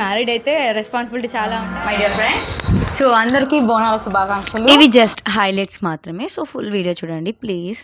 Married అయితే responsibility చాలా ఉంటాయి మై డియర్ ఫ్రెండ్స్ సో అందరికీ బోనాల శుభాకాంక్షలు. ఇవి జస్ట్ హైలైట్స్ మాత్రమే. సో ఫుల్ వీడియో చూడండి ప్లీజ్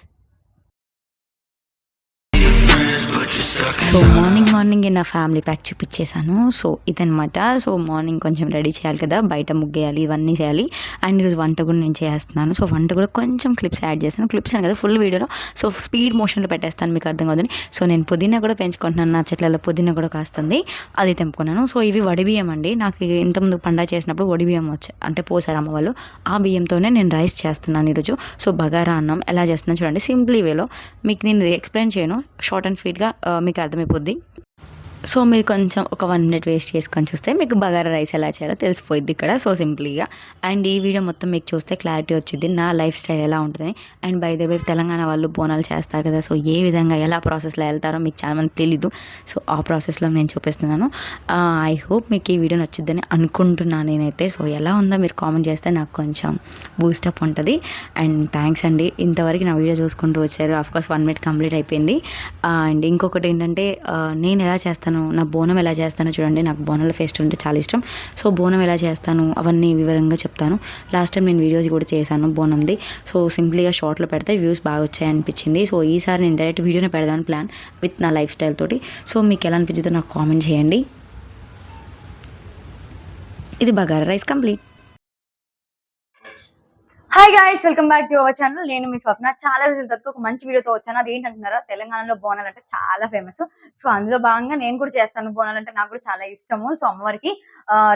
సో మార్నింగ్ మార్నింగ్ నా ఫ్యామిలీ ప్యాక్ చూపించేశాను సో ఇదనమాట సో మార్నింగ్ కొంచెం రెడీ చేయాలి కదా. బయట ముగ్గేయాలి ఇవన్నీ చేయాలి. అండ్ ఈరోజు వంట కూడా నేను చేస్తున్నాను సో వంట కూడా కొంచెం క్లిప్స్ యాడ్ చేస్తాను క్లిప్స్ అని కదా ఫుల్ వీడియోలో సో స్పీడ్ మోషన్లో పెట్టేస్తాను మీకు అర్థం కాదని సో నేను పుదీనా కూడా పెంచుకుంటున్నాను. నా చెట్లలో పుదీనా కూడా కాస్తుంది. అది తెంపుకున్నాను. సో ఇవి వడి బియ్యం అండి. నాకు ఇంతకుముందు పండగ చేసినప్పుడు వడి బియ్యం వచ్చాయి అంటే పోసారు అమ్మ వాళ్ళు. ఆ బియ్యంతోనే నేను రైస్ చేస్తున్నాను ఈరోజు. సో బగారా అన్నం ఎలా చేస్తున్నాను చూడండి. సింప్లీ వేలో మీకు నేను ఎక్స్ప్లెయిన్ చేయను. షార్ట్ అండ్ స్వీట్గా మీకు అర్థమైపోద్ది. సో మీరు కొంచెం ఒక వన్ మినిట్ వేస్ట్ చేసుకొని చూస్తే మీకు బగారా రైస్ ఎలా చేయాలో తెలిసిపోయింది ఇక్కడ సో సింపుల్గా. అండ్ ఈ వీడియో మొత్తం మీకు చూస్తే క్లారిటీ వచ్చింది నా లైఫ్ స్టైల్ ఎలా ఉంటుంది and by the way Telangana వాళ్ళు బోనాలు చేస్తారు కదా సో ఏ విధంగా ఎలా ప్రాసెస్లో వెళ్తారో మీకు చాలా మంది తెలీదు. సో ఆ ప్రాసెస్లో నేను చూపిస్తున్నాను. ఐ హోప్ మీకు ఈ వీడియో నచ్చిద్దని అనుకుంటున్నాను నేనైతే. సో ఎలా ఉందో మీరు కామెంట్ చేస్తే నాకు కొంచెం బూస్టప్ ఉంటుంది. అండ్ థ్యాంక్స్ అండి ఇంతవరకు నా వీడియో చూసుకుంటూ వచ్చారు. కోర్స్ వన్ మినిట్ కంప్లీట్ అయిపోయింది. అండ్ ఇంకొకటి ఏంటంటే నేను ఎలా చేస్తాను నా బోనం ఎలా చేస్తానో చూడండి నాకు బోనాల ఫెస్టివల్ అంటే చాలా ఇష్టం. సో బోనం ఎలా చేస్తాను అవన్నీ వివరంగా చెప్తాను. లాస్ట్ టైం నేను వీడియోస్ కూడా చేశాను బోనంది. సో సింప్లీగా షార్ట్లో పెడితే వ్యూస్ బాగా వచ్చాయి అనిపించింది. సో ఈసారి నేను డైరెక్ట్ వీడియోనే పెడదామని ప్లాన్ విత్ నా లైఫ్ స్టైల్ తోటి. సో మీకు ఎలా అనిపించిందో నాకు కామెంట్ చేయండి. ఇది bagara rice complete. Hi guys welcome back to our channel నేను మీ స్వప్న. చాలా రోజుల తర్వాత ఒక మంచి వీడియోతో వచ్చాను. అది ఏంటంటున్నారా? తెలంగాణలో బోనాలు అంటే చాలా ఫేమస్ సో అందులో భాగంగా నేను కూడా చేస్తాను బోనాలు అంటే నాకు కూడా చాలా ఇష్టము. సో అమ్మవారికి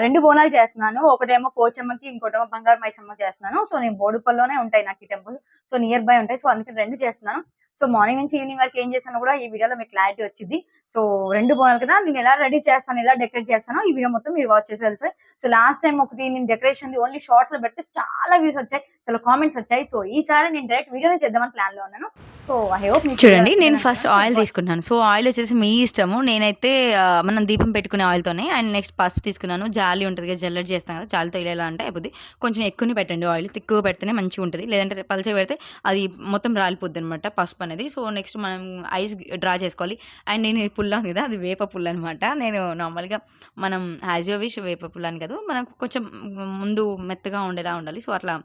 రెండు బోనాలు చేస్తున్నాను. ఒకటేమో పోచమ్మకి ఇంకోటేమో బంగారు మైసమ్మ చేస్తున్నాను. సో నేను బోడుపల్లోనే ఉంటాయి నాకు ఈ టెంపుల్. సో నియర్ బై ఉంటాయి. సో అందుకని రెండు చేస్తున్నాను. సో మార్నింగ్ నుంచి ఈవినింగ్ వరకు ఏం చేస్తానో కూడా ఈ వీడియోలో మీకు క్లారిటీ వచ్చింది. సో రెండు బోనాలు కదా నేను ఎలా రెడీ చేస్తాను ఎలా డెకరేట్ చేస్తానో ఈ వీడియో మొత్తం మీరు వాచ్ చేసి తెలుసు సో లాస్ట్ టైం ఒకటి నేను డెకరేషన్ ఓన్లీ షార్ట్స్లో పెడితే చాలా వ్యూస్ వచ్చాయి చాలా కామెంట్స్ వచ్చాయి. సో ఈసారి నేను డైరెక్ట్ వీడియోనే చేద్దామని ప్లాన్లో ఉన్నాను. సో ఐ హోప్ చూడండి నేను ఫస్ట్ ఆయిల్ తీసుకున్నాను. సో ఆయిల్ వచ్చేసి మీ ఇష్టము. నేనైతే మనం దీపం పెట్టుకునే ఆయిల్తోనే అండ్ నెక్స్ట్ పసుపు తీసుకున్నాను. జాలి ఉంటుంది కదా జల్లెడ్ చేస్తాం కదా జాలితో ఇలా అంటే అయిపోద్ది. కొంచెం ఎక్కువనే పెట్టండి ఆయిల్ తిక్కువ పెడితేనే మంచిగా ఉంటుంది లేదంటే పలచగా పెడితే అది మొత్తం రాలిపోద్ది అనమాట పసుపు అనేది. సో నెక్స్ట్ మనం ఐస్ డ్రా చేసుకోవాలి. అండ్ నేను ఈ పుల్ల ఉంది కదా అది వేప పుల్ల అనమాట నేను నార్మల్గా మనం యాజ్ యూ విష్ వేప పుల్ల అని కదా. మనకు కొంచెం ముందు మెత్తగా ఉండేలా ఉండాలి. సో అట్లా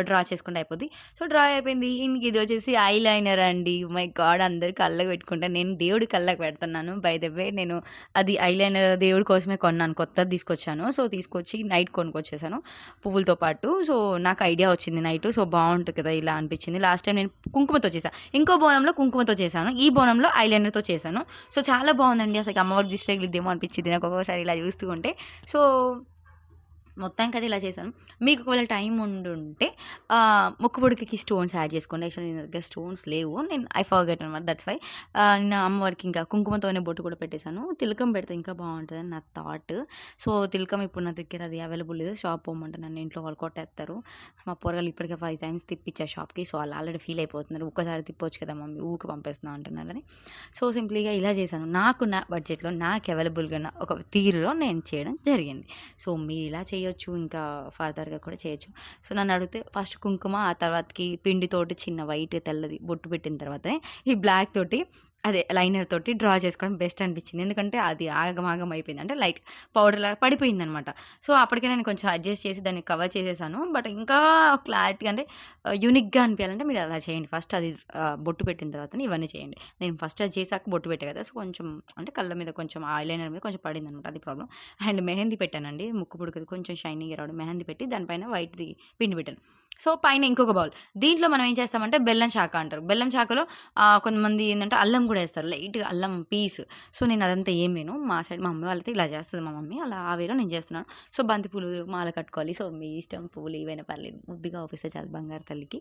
డ్రా చేసుకుంటే అయిపోద్ది. సో డ్రా అయిపోయింది. ఇంక ఇది వచ్చేసి ఐ లైనర్ అండి. మై గాడ్ అందరు కళ్ళకు పెట్టుకుంటా నేను దేవుడి కళ్ళకు పెడుతున్నాను. బై ద వే నేను అది ఐ లైనర్ దేవుడి కోసమే కొన్నాను. కొత్తది తీసుకొచ్చాను. సో తీసుకొచ్చి నైట్ కొనుక్కొచ్చేసాను పువ్వులతో పాటు. సో నాకు ఐడియా వచ్చింది నైట్. సో బాగుంటుంది కదా ఇలా అనిపించింది. లాస్ట్ టైం నేను కుంకుమతో చేశాను ఇంకో బోనంలో కుంకుమతో చేశాను. ఈ బోనంలో ఐ లైనర్తో చేశాను. సో చాలా బాగుందండి. అసలు అమ్మవారి దిష్టి తగిలిద్దేమో అనిపించింది. నాకు ఒక్కొక్కసారి ఇలా చూస్తూ ఉంటే. సో మొత్తానికి అది ఇలా చేశాను. మీకు ఒకవేళ టైం ఉండుంటే ముక్కు పొడికి స్టోన్స్ యాడ్ చేసుకోండి. యాక్చువల్లీ నా దగ్గర స్టోన్స్ లేవు. నేను ఐ ఫర్గెట్ అనమాట. దట్స్ వై నేను అమ్మవారికి ఇంకా కుంకుమతోనే బొట్టు కూడా పెట్టేశాను. తిలకం పెడితే ఇంకా బాగుంటుంది నా థాట్ సో తిలకం ఇప్పుడు నా దగ్గర అది అవైలబుల్ లేదు. షాప్ పోమంటే నన్ను ఇంట్లో వాళ్ళు కొట్టేస్తారు. మా పొరగాలు ఇప్పటికే ఫైవ్ టైమ్స్ తిప్పించా షాప్కి సో వాళ్ళు ఆల్రెడీ ఫీల్ అయిపోతున్నారు. ఒక్కసారి తిప్పొచ్చు కదా మమ్మీ ఊకి పంపిస్తున్నా అంటున్నారని సో సింప్లీగా ఇలా చేశాను. నాకు నా బడ్జెట్లో నాకు అవైలబుల్గా ఒక తీరులో నేను చేయడం జరిగింది. సో మీరు ఇలా చేయొచ్చు ఇంకా ఫర్దర్గా కూడా చేయొచ్చు. సో నన్ను అడిగితే ఫస్ట్ కుంకుమ ఆ తర్వాతకి పిండితోటి చిన్న వైట్ తెల్లది బొట్టు పెట్టిన తర్వాతనే ఈ బ్లాక్ తోటి అదే లైనర్ తోటి డ్రా చేసుకోవడం బెస్ట్ అనిపించింది. ఎందుకంటే అది ఆగమాగం అయిపోయింది. అంటే లైట్ పౌడర్ లాగా పడిపోయింది అనమాట సో అప్పటికే నేను కొంచెం అడ్జస్ట్ చేసి దాన్ని కవర్ చేసేసాను. బట్ ఇంకా క్లారిటీ అంటే యూనిక్గా అనిపించాలంటే మీరు అలా చేయండి. ఫస్ట్ అది బొట్టు పెట్టిన తర్వాత ఇవన్నీ చేయండి. నేను ఫస్ట్ అది చేసాక బొట్టు పెట్టా కదా. సో కొంచెం అంటే కళ్ళ మీద కొంచెం ఐలైనర్ మీద కొంచెం పడింది అనమాట అది ప్రాబ్లం అండ్ మెహందీ పెట్టానండి. ముక్కు పుడుకుది కొంచెం షైనింగ్ రావడం మెహందీ పెట్టి దానిపైన వైట్ది పిండి పెట్టాను. సో పైన ఇంకొక బౌల్. దీంట్లో మనం ఏం చేస్తామంటే బెల్లం శాఖ అంటారు. బెల్లం శాఖలో కొంతమంది ఏంటంటే అల్లం కూడా వేస్తారు. లైట్గా అల్లం పీస్. సో నేను అదంతా ఏమేను మా సైడ్ మా మమ్మీ వాళ్ళతో ఇలా చేస్తుంది మా మమ్మీ. అలా ఆ వేలో నేను చేస్తున్నాను. సో బంతి పూలు మాల కట్టుకోవాలి. సో మీ ఇష్టం పూలు ఏవైనా పర్లేదు. ముద్దుగా ఆఫీసే చాలా బంగారు తల్లికి.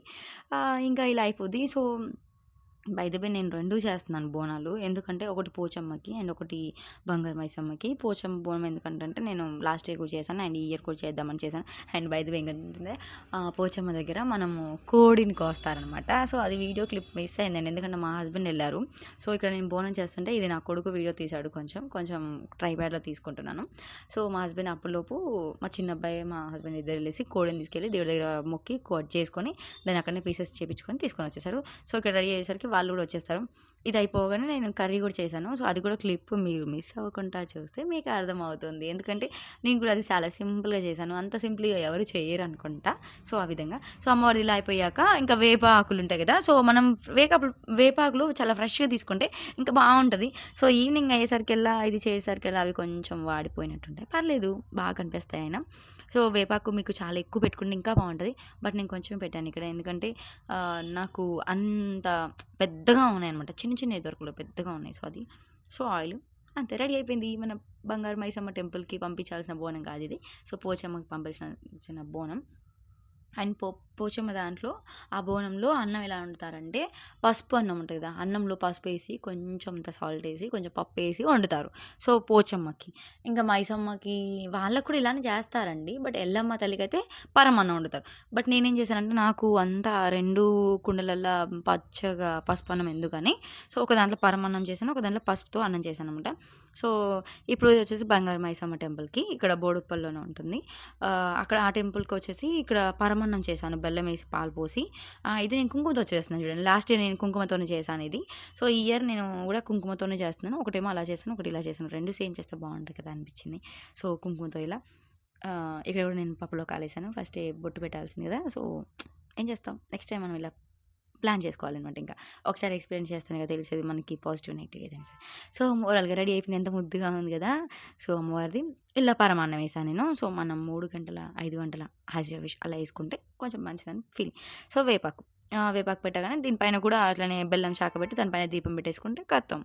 ఇంకా ఇలా అయిపోద్ది. సో బై నేను రెండు చేస్తున్నాను బోనాలు. ఎందుకంటే ఒకటి పోచమ్మకి అండ్ ఒకటి బంగారు మైసమ్మకి. పోచమ్మ బోనం ఎందుకంటే నేను లాస్ట్ ఇయర్ కూడా చేశాను. అండ్ ఈ ఇయర్ కూడా చేద్దామని చేశాను. అండ్ బై ఏంటంటే పోచమ్మ దగ్గర మనము కోడిని కోస్తారనమాట సో అది వీడియో క్లిప్ మిస్ అయిందండి. ఎందుకంటే మా హస్బెండ్ వెళ్ళారు. సో ఇక్కడ నేను బోనం చేస్తుంటే ఇది నా కొడుకు వీడియో తీశాడు కొంచెం. కొంచెం ట్రైప్యాడ్లో తీసుకుంటున్నాను. సో మా హస్బెండ్ అప్పటిలోపు మా చిన్న అబ్బాయి మా హస్బెండ్ ఇద్దరు వెళ్ళేసి కోడిని తీసుకెళ్ళి దేవుడి దగ్గర మొక్కి కోట్ చేసుకొని దాన్ని అక్కడనే పీసెస్ చేపించుకొని తీసుకొని వచ్చేసారు. సో ఇక్కడ రెడీ అయ్యేసరికి వాళ్ళు కూడా వచ్చేస్తారు. ఇది అయిపోగానే నేను కర్రీ కూడా చేశాను. సో అది కూడా క్లిప్ మీరు మిస్ అవ్వకుండా చూస్తే మీకు అర్థమవుతుంది. ఎందుకంటే నేను కూడా అది చాలా సింపుల్గా చేశాను. అంత సింపుల్గా ఎవరు చేయరు అనుకుంటా. సో ఆ విధంగా. సో అమ్మవారి ఇలా అయిపోయాక ఇంకా వేప ఆకులు ఉంటాయి కదా. సో మనం వేపాకులు వేపాకులు చాలా ఫ్రెష్గా తీసుకుంటే ఇంకా బాగుంటుంది. సో ఈవినింగ్ వెళ్ళా ఇది చేసేసరికెల్లా అవి కొంచెం వాడిపోయినట్టుంటాయి. పర్లేదు బాగా కనిపిస్తాయి అయినా. సో వేపాకు మీకు చాలా ఎక్కువ పెట్టుకుంటే ఇంకా బాగుంటుంది. బట్ నేను కొంచెం పెట్టాను ఇక్కడ. ఎందుకంటే నాకు అంత పెద్దగా ఉన్నాయి అనమాట చిన్న చిన్న దొరకలు పెద్దగా ఉన్నాయి. సో అది. So oil. అంతే. రెడీ అయిపోయింది. మన బంగారు మైసమ్మ టెంపుల్కి పంపించాల్సిన బోనం కాదు ఇది. సో పోచమ్మకి పంపించాల్సిన బోనం. అండ్ పో పోచమ్మ దాంట్లో ఆ బోనంలో అన్నం ఎలా వండుతారంటే పసుపు అన్నం ఉంటుంది కదా అన్నంలో పసుపు వేసి కొంచెం సాల్ట్ వేసి కొంచెం పప్పు వేసి వండుతారు. సో పోచమ్మకి. ఇంకా మైసమ్మకి వాళ్ళకు కూడా ఇలానే చేస్తారండి బట్ ఎల్లమ్మ తల్లికి అయితే పరమన్నం వండుతారు. బట్ నేనేం చేశానంటే నాకు అంతా రెండు కుండలల్లో పచ్చగా పసుపు అన్నం ఎందుకని సో ఒక దాంట్లో పరమన్నం చేశాను ఒక దాంట్లో పసుపుతో అన్నం చేశాను అనమాట సో ఇప్పుడు వచ్చేసి బంగారు మైసమ్మ టెంపుల్కి ఇక్కడ బోడుప్పల్లోనే ఉంటుంది. అక్కడ ఆ టెంపుల్కి వచ్చేసి ఇక్కడ పరమన్నం చేశాను. బెల్లం వేసి పాలు పోసి. ఇది నేను కుంకుమతో చేస్తున్నాను చూడండి. లాస్ట్ ఇయర్ నేను కుంకుమతోనే చేశాను ఇది. సో ఈ ఇయర్ నేను కూడా కుంకుమతోనే చేస్తున్నాను. ఒకటేమో అలా చేశాను ఒకటి ఇలా చేశాను. రెండు సేమ్ చేస్తే బాగుంటుంది కదా అనిపించింది. సో కుంకుమతో ఇలా. ఇక్కడ కూడా నేను పప్పులో కాలేసాను ఫస్ట్ బొట్టు పెట్టాల్సింది కదా. సో ఏం చేస్తాం? నెక్స్ట్ టైం మనం ఇలా ప్లాన్ చేసుకోవాలన్నమాట ఇంకా. ఒకసారి ఎక్స్పీరియన్స్ చేస్తాను కదా తెలిసేది మనకి పాజిటివ్ నెగిటివ్ ఏదైనా సరే. సో ఓవరాల్గా రెడీ అయిపోయింది. ఎంత ముద్దుగా ఉంది కదా. సో అమ్మవారిది. ఇలా పరమాన్నం వేసాను నేను. సో మనం మూడు గంటల ఐదు గంటల హాజీ విష్ అలా వేసుకుంటే కొంచెం మంచిదని ఫీలింగ్. సో వేపాకు. వేపాకు పెట్టగానే దీనిపైన కూడా అట్లనే బెల్లం శాఖ పెట్టి దానిపైన దీపం పెట్టేసుకుంటే కత్తం.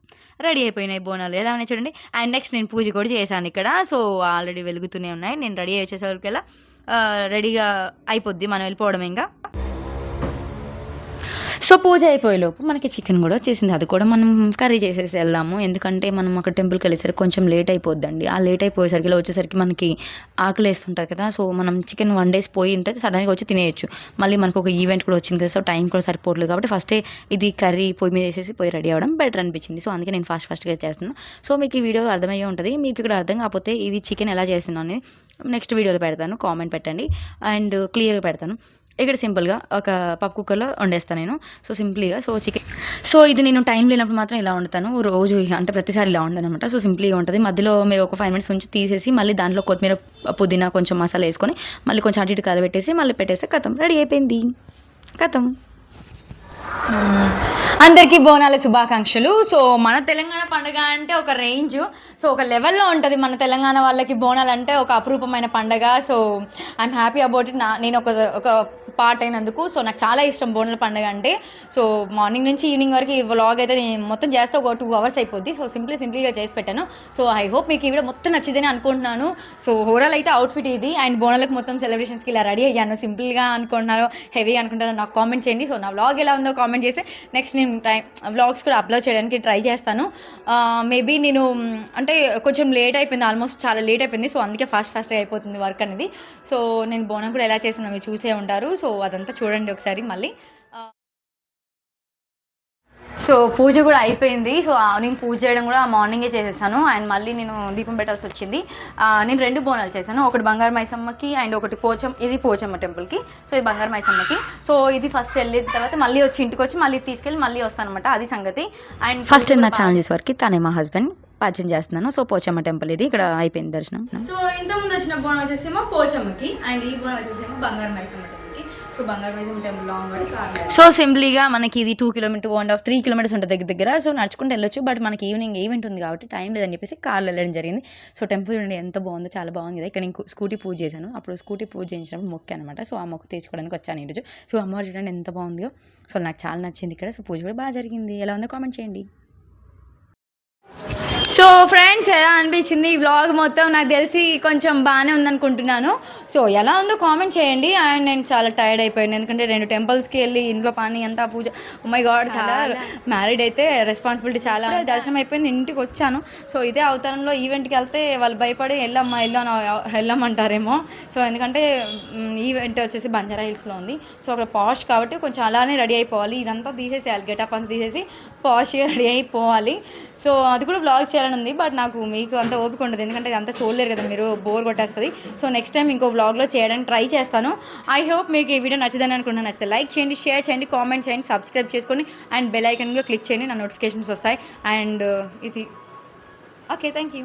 రెడీ అయిపోయినాయి బోనాలు. ఎలా ఉన్నాయి చూడండి. అండ్ నెక్స్ట్ నేను పూజ కూడా చేశాను ఇక్కడ. సో ఆల్రెడీ వెలుగుతూనే ఉన్నాయి. నేను రెడీ వచ్చేసరికల్లా రెడీగా అయిపోద్ది. మనం వెళ్ళిపోవడం ఇంకా. సో పూజ అయిపోయేలోపు మనకి చికెన్ కూడా వచ్చేసింది. అది కూడా మనం కర్రీ చేసేసి వెళ్దాము. ఎందుకంటే మనం అక్కడ టెంపుల్కి వెళ్ళేసరికి కొంచెం లేట్ అయిపోద్దండి. ఆ లేట్ అయిపోయేసరికి ఇలా వచ్చేసరికి మనకి ఆకలి వేస్తుంటుంది కదా సో మనం చికెన్ వన్ డేస్ పోయి ఉంటే సడన్గా వచ్చి తినేయచ్చు. మళ్ళీ మనకు ఒక ఈవెంట్ కూడా వచ్చింది కదా సో టైం కూడా సరిపోవట్లేదు కాబట్టి ఫస్టే ఇది కర్రీ పొయ్యి మీద వేసేసి పోయి రెడీ అవ్వడం బెటర్ అనిపించింది. సో అందుకే నేను ఫాస్ట్ ఫాస్ట్గా చేస్తున్నాను. సో మీకు ఈ వీడియో అర్థమయ్యే ఉంటుంది. మీకు ఇక్కడ అర్థం కాకపోతే ఇది చికెన్ ఎలా చేస్తున్నాను అనేది నెక్స్ట్ వీడియోలో పెడతాను. కామెంట్ పెట్టండి. అండ్ క్లియర్గా పెడతాను. ఇక్కడ సింపుల్గా ఒక పప్పు కుక్కర్లో వండేస్తాను నేను. సో సింప్లీగా సో చికెన్. సో ఇది నేను టైం లేనప్పుడు మాత్రం ఇలా వండుతాను. రోజు అంటే ప్రతిసారి ఇలా వండాను అనమాట సో సింప్లీగా ఉంటుంది. మధ్యలో మీరు ఒక ఫైవ్ మినిట్స్ ఉంచి తీసేసి మళ్ళీ దాంట్లో కొత్తిమీర పుదీనా కొంచెం మసాలా వేసుకొని మళ్ళీ కొంచెం అటు ఇటు కలబెట్టేసి మళ్ళీ పెట్టేస్తే కథం రెడీ అయిపోయింది. కథం. Hmm. అందరికీ బోనాల శుభాకాంక్షలు. సో మన తెలంగాణ పండుగ అంటే ఒక రేంజ్. సో ఒక లెవెల్లో ఉంటుంది మన తెలంగాణ వాళ్ళకి బోనాలు అంటే ఒక అపురూపమైన పండగ. So I'm happy about it నా నేను ఒక ఒక పార్ట్ అయినందుకు. సో నాకు చాలా ఇష్టం బోనాల పండుగ అంటే. సో మార్నింగ్ నుంచి ఈవినింగ్ వరకు ఈ వ్లాగ్ అయితే నేను మొత్తం చేస్తే. ఒక టూ అవర్స్ అయిపోద్ది. సో సింప్లీ సింప్లీగా చేసి పెట్టాను. సో ఐ హోప్ మీకు ఈ వీడియో మొత్తం నచ్చిందని అనుకుంటున్నాను. సో ఓవరాల్ అయితే అవుట్ఫిట్ ఇది. అండ్ బోనాలకు మొత్తం సెలబ్రేషన్స్కి ఇలా రెడీ అయ్యాను. సింపుల్గా అనుకుంటున్నారో హెవీ అనుకుంటారో నాకు కామెంట్ చేయండి. సో నా వ్లాగ్ ఎలా ఉందో కామెంట్ చేసి నెక్స్ట్ నేను టైం వ్లాగ్స్ కూడా అప్లోడ్ చేయడానికి ట్రై చేస్తాను. మేబీ నేను అంటే కొంచెం లేట్ అయిపోయింది ఆల్మోస్ట్ చాలా లేట్ అయిపోయింది సో అందుకే ఫాస్ట్ ఫాస్ట్గా అయిపోతుంది వర్క్ అనేది. సో నేను బోనం కూడా ఎలా చేసినా మీరు చూసే ఉంటారు. సో అదంతా చూడండి ఒకసారి మళ్ళీ. సో పూజ కూడా అయిపోయింది. సో నేను పూజ చేయడం కూడా మార్నింగే చేసేసాను. అండ్ మళ్ళీ నేను దీపం పెట్టాల్సి వచ్చింది. ఆ, నేను రెండు బోనాలు చేశాను. ఒకటి బంగారు మైసమ్మకి అండ్ ఒకటి పోచం ఇది పోచమ్మ టెంపుల్కి. సో ఇది బంగారు మైసమ్మకి. సో ఇది ఫస్ట్ వెళ్ళిన తర్వాత మళ్ళీ వచ్చి ఇంటికి వచ్చి మళ్ళీ తీసుకెళ్ళి మళ్ళీ వస్తాను అనమాట అది సంగతి. అండ్ ఫస్ట్ నా ఛానల్ చూసే వరకు తనే మా హస్బెండ్ పరిచయం చేస్తున్నాను. సో పోచమ్మ టెంపుల్ ఇది. ఇక్కడ అయిపోయింది దర్శనం. సో ఇంత ముందు వచ్చిన బోనం వచ్చేసేమో పోచమ్మకి. అండ్ ఈ బోనం వచ్చేసేమో Bangaru Maisamma so Bangaru temple long so సింప్లీగా మనకి ఇది two kilometre one half three kilometres ఉంటుంది దగ్గర దగ్గర. సో నడుచుకుంటూ వెళ్ళొచ్చు. బట్ మనకి ఈవినింగ్ ఈవెంట్ ఉంది కాబట్టి టైం లేదని చెప్పేసి కార్లో వెళ్ళడం జరిగింది. సో టెంపుల్ చూడండి ఎంత బాగుందో చాలా బాగుంది. కదా ఇక్కడ నేను స్కూటీ పూజ చేశాను. అప్పుడు స్కూటీ పూజ చేయించినప్పుడు మొక్క అనమాట సో ఆ మొక్కు తీర్చుకోవడానికి వచ్చాను ఈరోజు సో అమ్మవారు చూడండి ఎంత బాగుందో. సో నాకు చాలా నచ్చింది ఇక్కడ. సో పూజ కూడా బాగా జరిగింది. ఎలా ఉందో కామెంట్ చేయండి. సో ఫ్రెండ్స్ ఎలా అనిపించింది ఈ వ్లాగ్ మొత్తం? నాకు తెలిసి కొంచెం బాగానే ఉందనుకుంటున్నాను. సో ఎలా ఉందో కామెంట్ చేయండి. అండ్ నేను చాలా టైర్డ్ అయిపోయాను. ఎందుకంటే రెండు టెంపుల్స్కి వెళ్ళి ఇంట్లో పని అంతా పూజ మై గాడ్ చాలా మ్యారీడ్ అయితే రెస్పాన్సిబిలిటీ చాలా ఉంది. దర్శనం అయిపోయింది. ఇంటికి వచ్చాను. సో ఇదే అవతారంలో ఈవెంట్కి వెళ్తే వాళ్ళు భయపడి వెళ్ళమ్మా వెళ్ళు అని వెళ్ళమంటారేమో. సో ఎందుకంటే ఈవెంట్ వచ్చేసి బంజారా హిల్స్లో ఉంది. సో అక్కడ పాష్ కాబట్టి కొంచెం అలానే రెడీ అయిపోవాలి. ఇదంతా తీసేసేయాలి. గెటప్ అంతా తీసేసి పాష్గా రెడీ అయిపోవాలి. సో అది కూడా వ్లాగ్ చేయాలని ఉంది బట్ నాకు మీకు అంత ఓపిక ఉండదు. ఎందుకంటే అంతా చూడలేరు కదా మీరు బోర్ కొట్టేస్తుంది. సో నెక్స్ట్ టైం ఇంకో వ్లాగ్లో చేయడానికి ట్రై చేస్తాను. ఐ హోప్ మీకు ఈ వీడియో నచ్చదని అనుకుంటున్నాను. నచ్చితే లైక్ చేయండి షేర్ చేయండి కామెంట్ చేయండి సబ్స్క్రైబ్ చేసుకొని అండ్ బెల్ ఐకన్లో క్లిక్ చేయండి నా నోటిఫికేషన్స్ వస్తాయి. అండ్ uh, ఇది ఓకే థ్యాంక్ యూ